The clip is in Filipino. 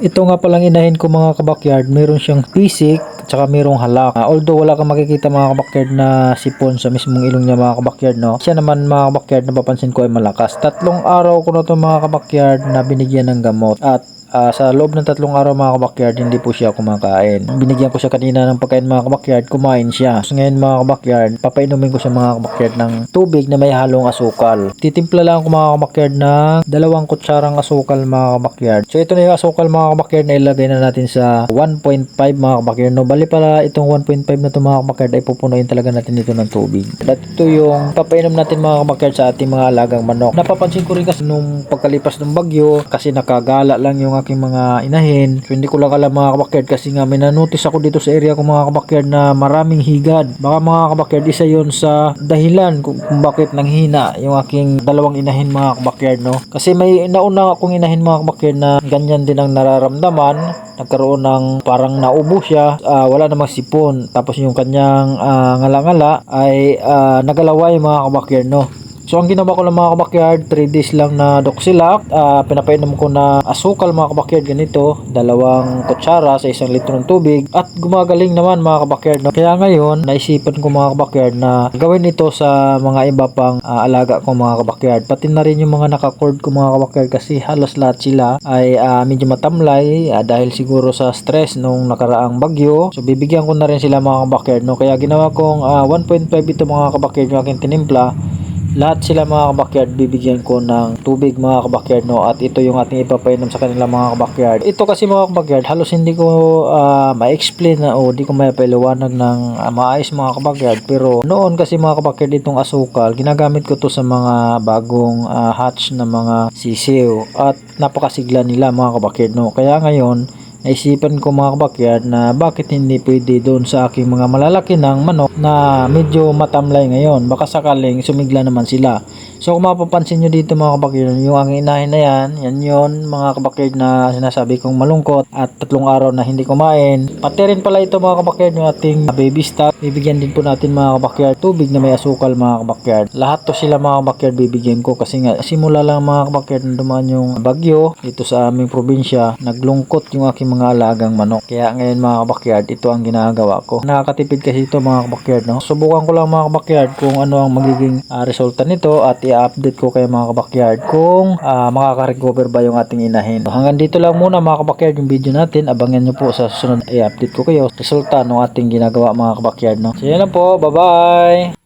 Ito nga palang inahin ko mga kabakyard, meron siyang pisik, tsaka merong halak. Ah, although wala kang makikita mga kabakyard na sipon sa mismong ilong niya mga kabakyard, no? Siya naman mga kabakyard, napapansin ko ay malakas. Tatlong araw ko na to mga kabakyard na binigyan ng gamot. At Ah, sa loob ng tatlong araw mga kabakyard, hindi po siya kumakain. Binigyan ko siya kanina ng pagkain mga kabakyard, kumain siya. So ngayon mga kabakyard, papainumin ko siya mga kabakyard ng tubig na may halong asukal. Titimpla lang ako mga kabakyard ng dalawang kutsarang asukal mga kabakyard. So ito na yung asukal mga kabakyard na ilagay na natin sa 1.5 mga kabakyard. No, bali pala itong 1.5 na to mga kabakyard ay pupunuin talaga natin ito ng tubig. At ito yung papainom natin mga kabakyard sa ating mga alagang manok. Napapansin ko rin kasi nung pagkalipas ng bagyo kasi nakagala lang yung aking mga inahin. So hindi ko lang alam mga kabakyard kasi nga may nanotice ako dito sa area ko mga kabakyard na maraming higad. Baka mga kabakyard isa yon sa dahilan kung, kung bakit nanghina yung aking dalawang inahin mga kabakyard no. Kasi may nauna akong inahin mga kabakyard na ganyan din ang nararamdaman. Nagkaroon ng parang naubo siya, ah, wala namang sipon. Tapos yung kanyang ah, ngala-ngala ay ah, nagalaway mga kabakyard no. So ang ginawa ko lang mga kabakyard, 3 days lang na Doxilac, uh, pinapainom ko na asukal mga kabakyard ganito, dalawang kutsara sa isang litro ng tubig at gumagaling naman mga kabakyard. No? Kaya ngayon, naisipan ko mga kabakyard na gawin ito sa mga iba pang ah, alaga ko mga kabakyard. Pati na rin yung mga nakacord ko mga kabakyard kasi halos lahat sila ay ah, medyo matamlay ah, dahil siguro sa stress nung nakaraang bagyo. So bibigyan ko na rin sila mga kabakyard. No? Kaya ginawa kong ah, 1.5 ito mga kabakyard yung aking tinimpla lahat sila mga kabakyard bibigyan ko ng tubig mga kabakyard no? At ito yung ating ipapainom sa kanila mga kabakyard. Ito kasi mga kabakyard halos hindi ko ah, ma-explain na o di ko mapaliwanag ng ah, maayos mga kabakyard. Pero noon kasi mga kabakyard itong asukal ginagamit ko to sa mga bagong ah, hatch na mga sisiw at napakasigla nila mga kabakyard no? Kaya ngayon naisipan ko mga kabakyard na bakit hindi pwede doon sa aking mga malalaki ng manok na medyo matamlay ngayon. Baka sakaling sumigla naman sila. So kung mapapansin nyo dito mga kabakyard, yung ang inahin na yan, yan yun mga kabakyard na sinasabi kong malungkot at tatlong araw na hindi kumain. Pati rin pala ito mga kabakyard yung ating baby stock. Bibigyan din po natin mga kabakyard tubig na may asukal mga kabakyard. Lahat to sila mga kabakyard bibigyan ko kasi nga simula lang mga kabakyard na dumaan yung bagyo dito sa aming probinsya. Naglungkot yung aking mga alagang manok. Kaya ngayon mga kabakyard, ito ang ginagawa ko. Nakakatipid kasi ito mga kabakyard. No? Subukan ko lang mga kabakyard kung ano ang magiging ah, resulta nito at i-update ko kayo mga kabakyard kung ah, makaka-recover ba yung ating inahin. So, hanggang dito lang muna mga kabakyard yung video natin. Abangan nyo po sa susunod i-update ko kayo resulta ng ating ginagawa mga kabakyard. No? So yan lang po. Bye-bye!